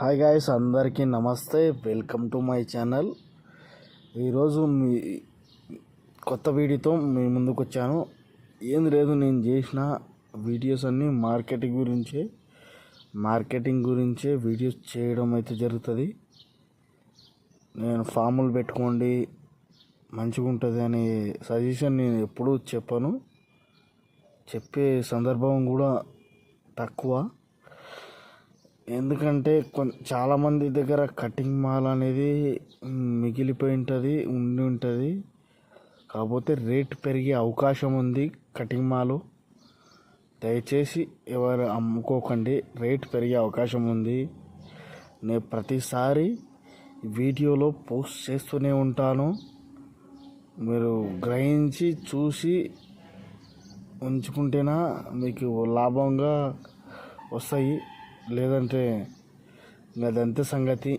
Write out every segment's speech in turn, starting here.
Hi guys అందరికీ నమస్తే. Welcome to my channel. ఈరోజు మీ కొత్త వీడియోతో మీ ముందుకు వచ్చాను. ఏం లేదు నేను చేసిన వీడియోస్ అన్నీ మార్కెటింగ్ గురించే. మార్కెటింగ్ గురించే వీడియోస్ చేయడం అయితే జరుగుతుంది. నేను ఫాములు పెట్టుకోండి మంచిగా ఉంటుంది అనే సజెషన్ నేను ఎప్పుడూ చెప్పను. చెప్పే సందర్భం కూడా తక్కువ. ఎందుకంటే కొన్ చాలామంది దగ్గర కటింగ్ మాల్ అనేది మిగిలిపోయి ఉంటుంది ఉండి ఉంటుంది కాకపోతే రేట్ పెరిగే అవకాశం ఉంది కటింగ్ మాలు. దయచేసి ఎవరు అమ్ముకోకండి రేట్ పెరిగే అవకాశం ఉంది. నేను ప్రతిసారి వీడియోలో పోస్ట్ చేస్తూనే ఉంటాను. మీరు గ్రహించి చూసి ఉంచుకుంటేనా మీకు లాభంగా వస్తాయి. లేదంటే ఇంకా అదంతే సంగతి.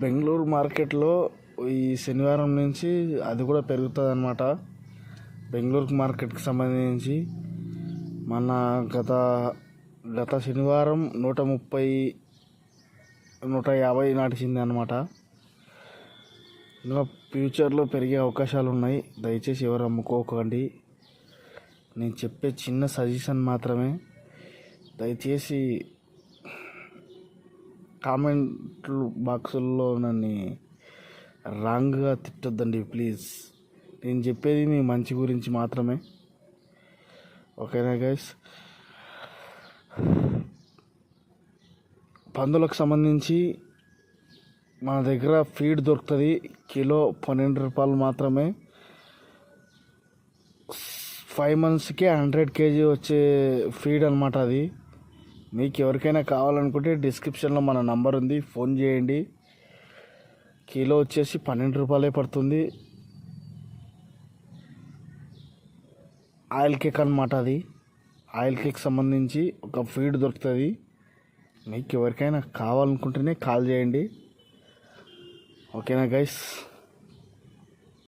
బెంగళూరు మార్కెట్లో ఈ శనివారం నుంచి అది కూడా పెరుగుతుంది అనమాట బెంగళూరు మార్కెట్కి సంబంధించి మన గత గత శనివారం నూట ముప్పై నూట యాభై నాటిచింది అనమాట ఇంకా ఫ్యూచర్లో పెరిగే అవకాశాలు ఉన్నాయి దయచేసి ఎవరు అమ్ముకోకండి. నేను చెప్పే చిన్న సజెషన్ మాత్రమే. దయచేసి కామెంట్లు బాక్సుల్లో నన్ను రాంగ్గా తిట్టొద్దండి ప్లీజ్. నేను చెప్పేది మీ మంచి గురించి మాత్రమే. ఓకేనా గైస్? పందులకు సంబంధించి మన దగ్గర ఫీడ్ దొరుకుతుంది కిలో పన్నెండు రూపాయలు మాత్రమే. ఫైవ్ మంత్స్కి హండ్రెడ్ కేజీ వచ్చే ఫీడ్ అనమాట అది. మీకు ఎవరికైనా కావాలనుకుంటే డిస్క్రిప్షన్లో మన నంబర్ ఉంది. ఫోన్ చేయండి. కిలో వచ్చేసి పన్నెండు రూపాయలే పడుతుంది. ఆయిల్ కేక్ అనమాట అది. ఆయిల్ కేక్ సంబంధించి ఒక ఫీడ్ దొరుకుతుంది. మీకు ఎవరికైనా కావాలనుకుంటేనే కాల్ చేయండి. ఓకేనా గైస్